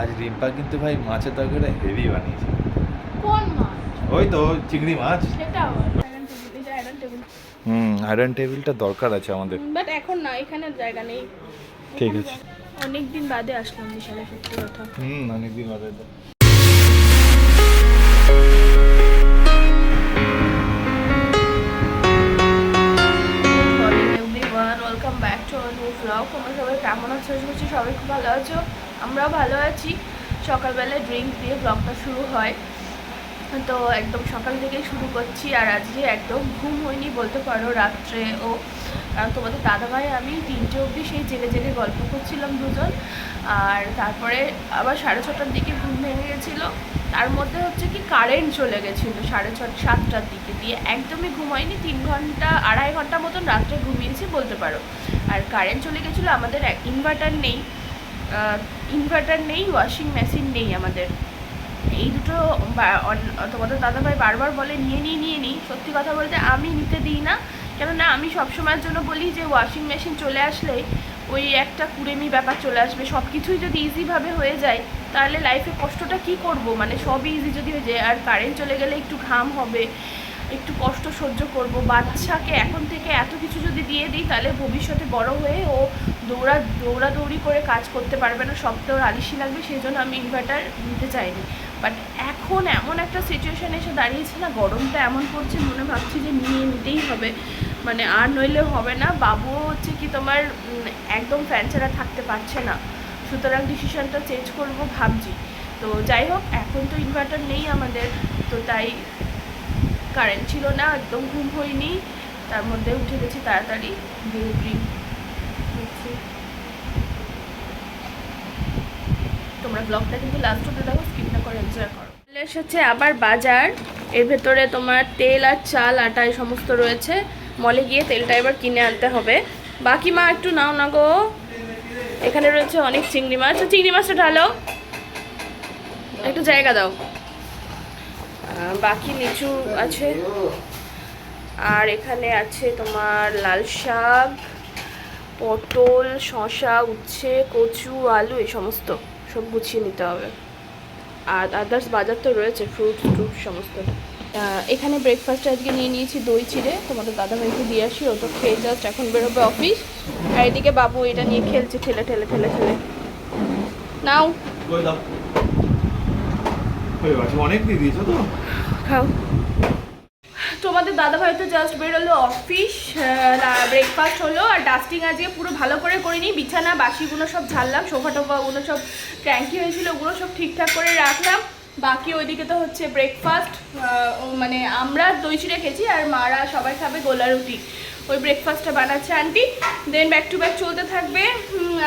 আজ রিম্পা কিন্তু ভাই মাছের তরকারিটা হেভি বানিয়েছে। কোন মাছ? ওই তো চিংড়ি মাছ। সেটা হুম আয়রন টেবিলটা দরকার আছে আমাদের। বাট এখন না এখানে জায়গা নেই। ঠিক আছে। অনেক দিন বাদে আসলাম বিশালে সত্যি কথা। হুম অনেকদিন বাদে। আমরাও ভালো আছি। সকালবেলায় ড্রিঙ্ক দিয়ে ব্লগটা শুরু হয়। তো একদম সকাল থেকেই শুরু করছি আর আজকে একদম ঘুম হয়নি বলতে পারো রাত্রে ও। কারণ তোমাদের দাদাভাই, আমি তিনটে অবধি সেই জেগে জেগে গল্প করছিলাম দুজন। আর তারপরে আবার সাড়ে ছটার দিকে ঘুম ভেঙে গেছিল। তার মধ্যে হচ্ছে কি কারেন্ট চলে গেছিল সাড়ে ছ, সাতটার দিকে। দিয়ে একদমই ঘুম হয়নি, তিন ঘণ্টা, আড়াই ঘণ্টা মতন রাত্রে ঘুমিয়েছি বলতে পারো। আর কারেন্ট চলে গেছিল, আমাদের ইনভার্টার নেই। ইনভার্টার নেই ওয়াশিং মেশিন নেই আমাদের। এই দুটো তোমাদের দাদাভাই বারবার বলে, নিয়ে নিই নিয়ে নিই সত্যি কথা বলতে আমি নিতে দিই না। কেননা আমি সবসময়ের জন্য বলি যে ওয়াশিং মেশিন চলে আসলেই ওই একটা কুড়েমি ব্যাপার চলে আসবে। সব কিছুই যদি ইজিভাবে হয়ে যায়, তাহলে লাইফে কষ্টটা কি করব? মানে সবই ইজি যদি হয়ে যায়, আর কারেন্ট চলে গেলে একটু ঘাম হবে। একটু কষ্ট সহ্য করব। বাচ্চাকে এখন থেকে এত কিছু যদি দিয়ে দিই, তাহলে ভবিষ্যতে বড় হয়ে ও দৌড়া, দৌড়াদৌড়ি করে কাজ করতে পারবে না। সবটা ওর আলিসি লাগবে সেই জন্য আমি ইনভার্টার নিতে চাইনি। বাট এখন এমন একটা সিচুয়েশান এসে দাঁড়িয়েছে না, গরমটা এমন পড়ছে, মনে ভাবছি যে নিয়ে নিতেই হবে। মানে আর নইলে হবে না। বাবু হচ্ছে কি তোমার একদম ফ্যান ছাড়া থাকতে পারছে না। সুতরাং ডিসিশনটা চেঞ্জ করব ভাবছি। তো যাই হোক, এখন তো ইনভার্টার নেই আমাদের। তো তাই কারেন্ট ছিল না একদম ঘুম হয়নি। তার মধ্যে উঠে গেছি তাড়াতাড়ি। দিয়ে তোমরা ব্লগটা কিন্তু লাস্ট অব্দি দেখো স্কিপ না করে এনজয় করো। এসেছে আবার বাজার। এর ভেতরে তোমার তেল আর চাল আটা এই সমস্ত রয়েছে। মলে গিয়ে তেলটা এবার কিনে আনতে হবে। বাকি মা একটু নাও না গো। এখানে রয়েছে অনেক চিংড়ি মাছ। চিংড়ি মাছটা ঢালো। একটু জায়গা দাও। বাকি লিচু আছে। আর এখানে আছে তোমার লাল শাক, পটল, শসা, উচ্ছে, কচু, আলু, এই সমস্ত। সব গুছিয়ে নিতে হবে। আর আদার্স বাজার তো রয়েছে ফ্রুট ফ্রুট সমস্ত। এখানে ব্রেকফাস্টে আজকে নিয়ে নিয়েছি দই, চিড়ে। তোমাদের দাদাভাইকে দিয়ে আসি, ও তো খেয়ে জাস্ট এখন বেরোবে অফিস আর এদিকে বাবু এটা নিয়ে খেলছে, ঠেলে ঠেলে ঠেলে ঠেলে। নাও। অনেক দিয়ে তোমাদের দাদাভাই তো জাস্ট বেরোলো অফিস ব্রেকফাস্ট হলো আর ডাস্টিং আজকে পুরো ভালো করে করিনি। বিছানা, বাসিগুলো সব ঝাড়লাম সোফা টোফা ওগুলো সব ট্যাঙ্কি হয়েছিল, ওগুলো সব ঠিকঠাক করে রাখলাম। বাকি ওইদিকে তো হচ্ছে ব্রেকফাস্ট মানে আমরা দই চিড়ে খেয়েছি আর মারা সবাই খাবে গোলা রুটি। ওই ব্রেকফাস্টটা বানাচ্ছে aunty then back to back চলতে থাকবে।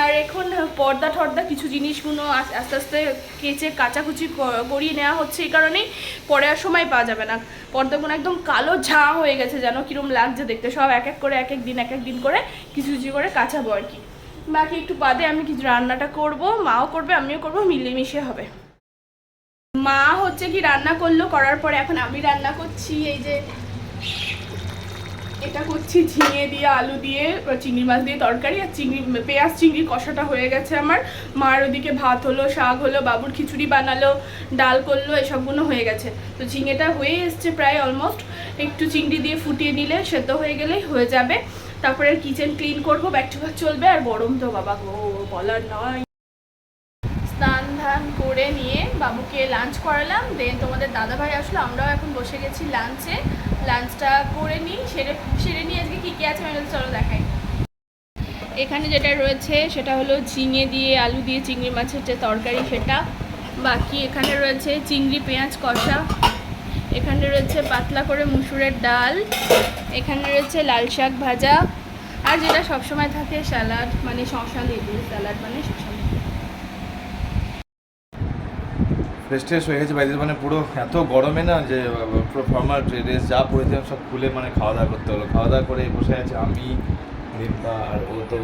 আর এখন পর্দা টর্দা কিছু জিনিসগুলো আস্তে আস্তে কেচে কাচাকুচি করিয়ে নেওয়া হচ্ছে এই কারণেই। পরে আর সময় পাওয়া যাবে না। পর্দাগুলো একদম কালো ঝাঁ হয়ে গেছে যেন, কিরম লাগছে দেখতে। সব এক এক করে এক এক দিন এক এক দিন করে কিছু কিছু করে কাচাবো আর কি। বাকি একটু বাদে আমি কিছু রান্নাটা করব। মাও করবে, আমিও করব, মিলেমিশে হবে। মা হচ্ছে কি রান্না করল, করার পরে এখন আমি রান্না করছি। এই যে এটা করছি ঝিঙে দিয়ে, আলু দিয়ে, চিংড়ি মাছ দিয়ে তরকারি আর চিংড়ি, পেঁয়াজ চিংড়ির কষাটা হয়ে গেছে আমার। মার ওদিকে ভাত হলো, শাক হলো, বাবুর খিচুড়ি বানালো, ডাল করল, এসবগুলো হয়ে গেছে। তো ঝিঙেটা হয়ে এসছে প্রায় অলমোস্ট একটু চিংড়ি দিয়ে ফুটিয়ে নিলে সেদ্ধ হয়ে গেলেই হয়ে যাবে। তারপরে কিচেন ক্লিন করব ব্যাক টু ব্যাক চলবে, আর গরম তো বাবা গো, বলার নয়। স্নান ধান করে নিয়ে বাবুকে লাঞ্চ করালাম দেন তোমাদের দাদাভাই আসলো, আমরাও এখন বসে গেছি লাঞ্চে লাঞ্চটা করে নিই, সেরে সেরে নিয়ে আজকে কী কী আছে আমি চলো দেখাই। এখানে যেটা রয়েছে, সেটা হলো ঝিঙে দিয়ে, আলু দিয়ে, চিংড়ি মাছের যে তরকারি, সেটা। বাকি এখানে রয়েছে চিংড়ি, পেঁয়াজ, কষা। এখানে রয়েছে পাতলা করে মুসুরের ডাল। এখানে রয়েছে লাল শাক ভাজা। আর যেটা সবসময় থাকে, স্যালাড মানে শশা লেবু স্যালাড মানে শশা লেবু ফ্রেশ ট্রেশ হয়ে গেছে বাইরে মানে পুরো এত গরমে না যে পুরো ফর্মাল ড্রেস যা পরেছিলাম সব খুলে মানে খাওয়া দাওয়া করতে হলো। খাওয়া দাওয়া করে বসে আছে আমি রিম্পা আর ও তো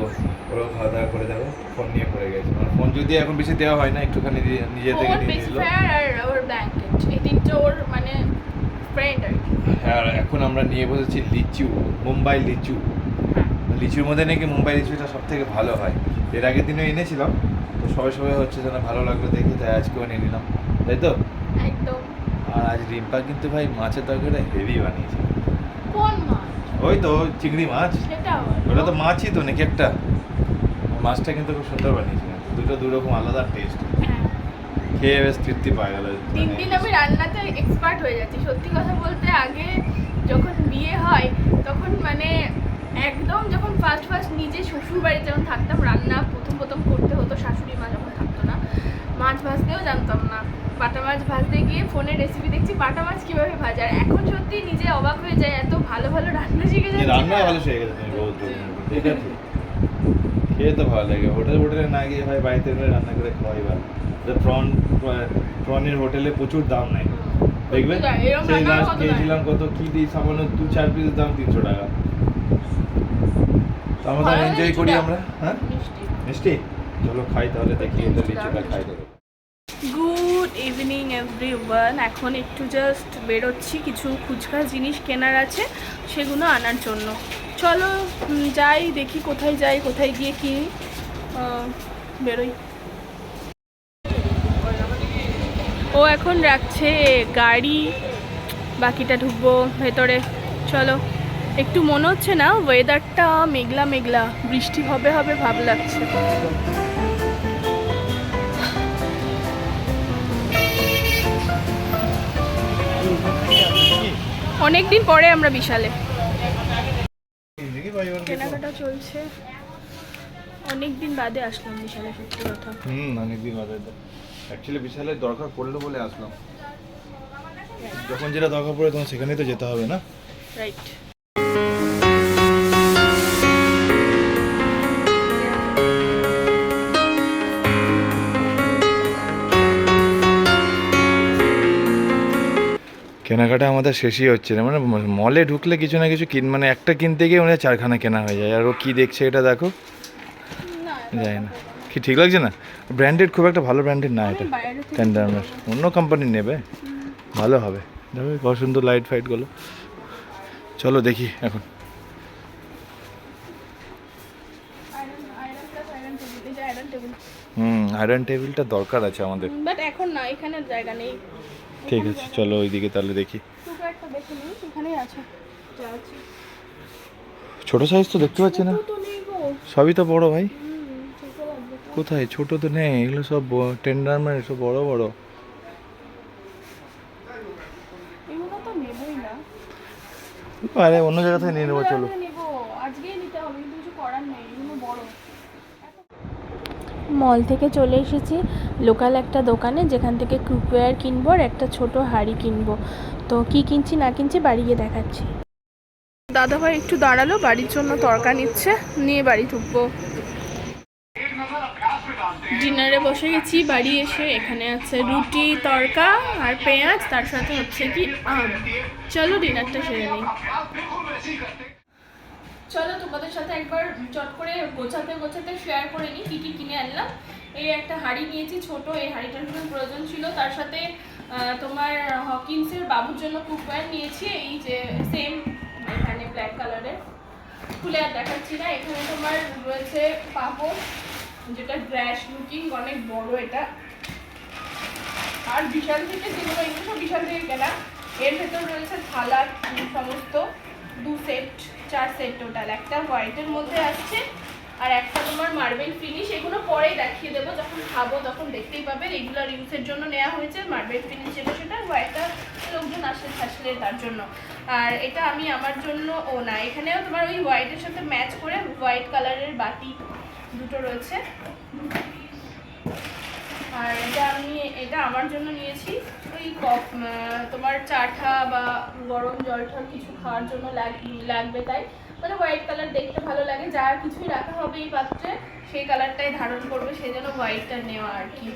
ওরাও খাওয়া দাওয়া করে দেখো ফোন নিয়ে পড়ে গেছে। মানে ফোন যদি এখন বেশি দেওয়া হয় না একটুখানি দিয়ে- নিজে থেকে ওর মানে হ্যাঁ এখন আমরা নিয়ে বসেছি লিচু মুম্বাই লিচু। লিচুর মধ্যে নাকি মুম্বাই লিচুটা সব থেকে ভালো হয়। এর আগের দিনও এনেছিলাম তো সবাই সবাই হচ্ছে যেন ভালো লাগল দেখি তাই আজকেও নিয়ে নিলাম। তাই তো? একদম। আর আজ রিম্পা কিন্তু ভাই মাছের তরকারিটা হেভি বানিয়েছে। কোন মাছ? ওই তো চিংড়ি মাছ। সেটা ওটা তো মাছই তো নাকি একটা? মাছটা কিন্তু খুব সুন্দর বানিয়েছে। দুটো দু রকম আলাদা টেস্ট হ্যাঁ। খেয়ে বেশ তৃপ্তি পাওয়া গেল। দিন দিন আমি রান্নাতে এক্সপার্ট হয়ে যাচ্ছি। সত্যি কথা বলতে আগে যখন বিয়ে হয় তখন মানে একদম যখন ফার্স্ট ফার্স্ট নিজে শ্বশুর বাড়িতে যখন থাকতাম রান্না প্রথম প্রথম করতে হতো শাশুড়ি মা যখন থাকতো না মাছ ভাজতেও জানতাম না। বাটা মাছ ভাজতে গিয়ে ফোনে রেসিপি দেখছি বাটা মাছ কীভাবে ভাজা। আর এখন সত্যি নিজে অবাক হয়ে যায় এত ভালো ভালো রান্না শিখে যাচ্ছি। রান্না ভালো শিখে গেছে ঠিক আছে। খেয়ে তো ভালো লাগে। হোটেল হোটেলে না গিয়ে ভাই বাড়িতে রান্না করে খাওয়াই ভালো। প্রন প্রনের হোটেলে প্রচুর দাম নেই। দেখবে? সত্যি তাই, এরম সেই লাস্ট কত খেয়েছিলাম কত? কি দিই? সামান্য দু চার পিসের দাম তিনশো টাকা। আমরা এনজয় করি আমরা হ্যাঁ? মিষ্টি। মিষ্টি? চলো খাই তাহলে দেখি এটা লিচুটা খাই দেবো। গুড ইভিনিং এভরি ওয়ান এখন একটু জাস্ট বেরোচ্ছি, কিছু খুচরা জিনিস কেনার আছে, সেগুলো আনার জন্য। চলো যাই, দেখি কোথায় যাই, কোথায় গিয়ে কিনি। বেরোই। ও এখন রাখছে গাড়ি, বাকিটা ঢুকবো ভেতরে। চলো, একটু মনে হচ্ছে না? ওয়েদারটা মেঘলা মেঘলা। বৃষ্টি হবে হবে, ভাব লাগছে। অনেক দিন পরে আমরা বিশালে। কেনাকাটা চলছে। অনেক দিন বাদে আসলাম বিশালে সত্যি কথা। হুম অনেক দিন বাদে। অ্যাকচুয়ালি বিশালের দরকার পড়ল বলে আসলাম। যখন যেটা দরকার পড়ে তখন সেখানেই তো যেতে হবে না? রাইট কেনাকাটা আমাদের শেষই হচ্ছে না। মানে মলে ঢুকলে কিছু না কিছু কিন মানে একটা কিনতে গিয়ে মানে চারখানা কেনা হয়ে যায়। আর ও কী দেখছে এটা দেখো? যায় না। কি ঠিক লাগছে না? ব্র্যান্ডেড খুব একটা ভালো ব্র্যান্ডেড না এটা। টেন্ডারমের অন্য কোম্পানি নেবে। ভালো হবে। দেখো কত সুন্দর লাইট ফাইটগুলো চলো দেখি এখন। হুম আয়রন টেবিলটা দরকার আছে আমাদের। বাট এখন না এখানে জায়গা নেই। ঠিক আছে চলো ওইদিকে তাহলে দেখি। ছোট সাইজ তো দেখতে পাচ্ছি না। সবই তো বড় ভাই। কোথায়? ছোট তো নেই এগুলো সব টেন্ডার মানে সব বড় বড়। আরে অন্য জায়গা থেকে নিয়ে নেব চলো। আজকে আজকেই নিতে হবে কিছু করার নেই। মল থেকে চলে এসেছি। লোকাল একটা দোকানে, যেখান থেকে কুকওয়্যার কিনবো আর একটা ছোট হাঁড়ি কিনবো। তো কি কিনছি না কিনছি বাড়ি গিয়ে দেখাচ্ছি। দাদা ভাই একটু দাঁড়াল, বাড়ির জন্য তরকা নিচ্ছে, নিয়ে বাড়ি ঢুকবো। ডিনারে বসে গেছি, বাড়ি এসে এখানে আছে রুটি, তরকা আর পেঁয়াজ, তার সাথে হচ্ছে কি আম। চলো ডিনারটা সেরে নিই। চলো তোমাদের সাথে একবার চট করে গোছাতে গোছাতে শেয়ার করে নিই, কী কী কিনে আনলাম। এই একটা হাঁড়ি নিয়েছি ছোট, এই হাঁড়িটার জন্য প্রয়োজন ছিল। তার সাথে তোমার হকিন্সের বাবুর জন্য কুকওয়্যার নিয়েছি, এই যে সেম এখানে ব্ল্যাক কালারের খুলে আর দেখাচ্ছি না, এখানে তোমার রয়েছে পাপড় যেটা গ্র্যাশ লুকিং অনেক বড় এটা। আর বিশাল থেকে যেগুলো এগুলো বিশাল থেকে কেনা। এর ভেতর রয়েছে থালা সমস্ত। দু সেট, চার সেট টোটাল একটা হোয়াইটের মধ্যে আসছে আর একটা তোমার মার্বেল ফিনিশ এগুলো পরেই দেখিয়ে দেবো, যখন খাব তখন দেখতেই পাবে। রেগুলার ইউজের জন্য নেওয়া হয়েছে মার্বেল ফিনিশ যেটা সেটা হোয়াইটটা লোকজন আসলে থাকলে তার জন্য। আর এটা আমি আমার জন্য ও না, এখানেও তোমার ওই হোয়াইটের সাথে ম্যাচ করে হোয়াইট কালারের বাটি দুটো রয়েছে। আর এটা আমি এটা আমার জন্য নিয়েছি। ওই আহ, তোমার চাটা বা গরম জল টল কিছু খাওয়ার জন্য লাগ- লাগবে তাই। মানে হোয়াইট কালার দেখতে ভালো লাগে যা কিছুই রাখা হবে এই পাত্রে সেই কালারটাই ধারণ করবে সেই জন্য হোয়াইটটা নেওয়া আর কি।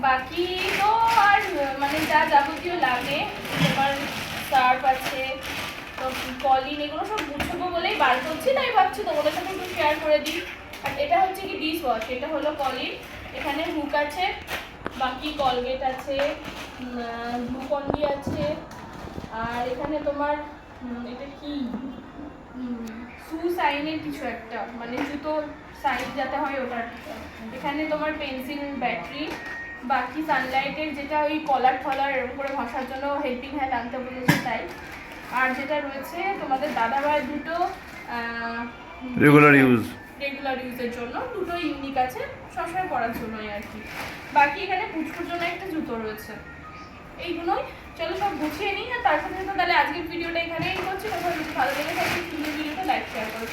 বাকি তো আর মানে যা যাবতীয় লাগে তোমার সার্ফ আছে তো কলিন এগুলো সব গুছবো বলেই বার করছি তাই ভাবছি তোমাদের সাথে একটু শেয়ার করে দিই। আর এটা হচ্ছে কি ডিশ ওয়াশ, এটা হলো কলিন এখানে হুক আছে, বাকি কলগেট আছে গ্লুকন্ডি আছে, আর এখানে তোমার এটা কি? সু সাইনের কিছু একটা মানে জুতো সাইজ যাতে হয় ওটার এখানে তোমার পেন্সিল, ব্যাটারি, বাকি সানলাইটের যেটা ওই কলার ফলার এরকম করে ঘষার জন্য হেল্পিং হ্যান্ড আনতে বলেছে তাই। আর যেটা রয়েছে তোমাদের দাদা ভাইয়ের দুটো রেগুলার ইউজ রেগুলার ইউজের জন্য দুটো ইউনিক আছে, সবসময় পরার জন্যই আর কি। বাকি এখানে পুচকুর জন্য একটা জুতো রয়েছে। এইগুলোই। চলো সব গুছিয়ে নিই আর তার সাথে সাথে তাহলে আজকের ভিডিওটা এখানেই করছি। কোথাও যদি ভালো লেগে থাকে ভিডিওটা লাইক শেয়ার করে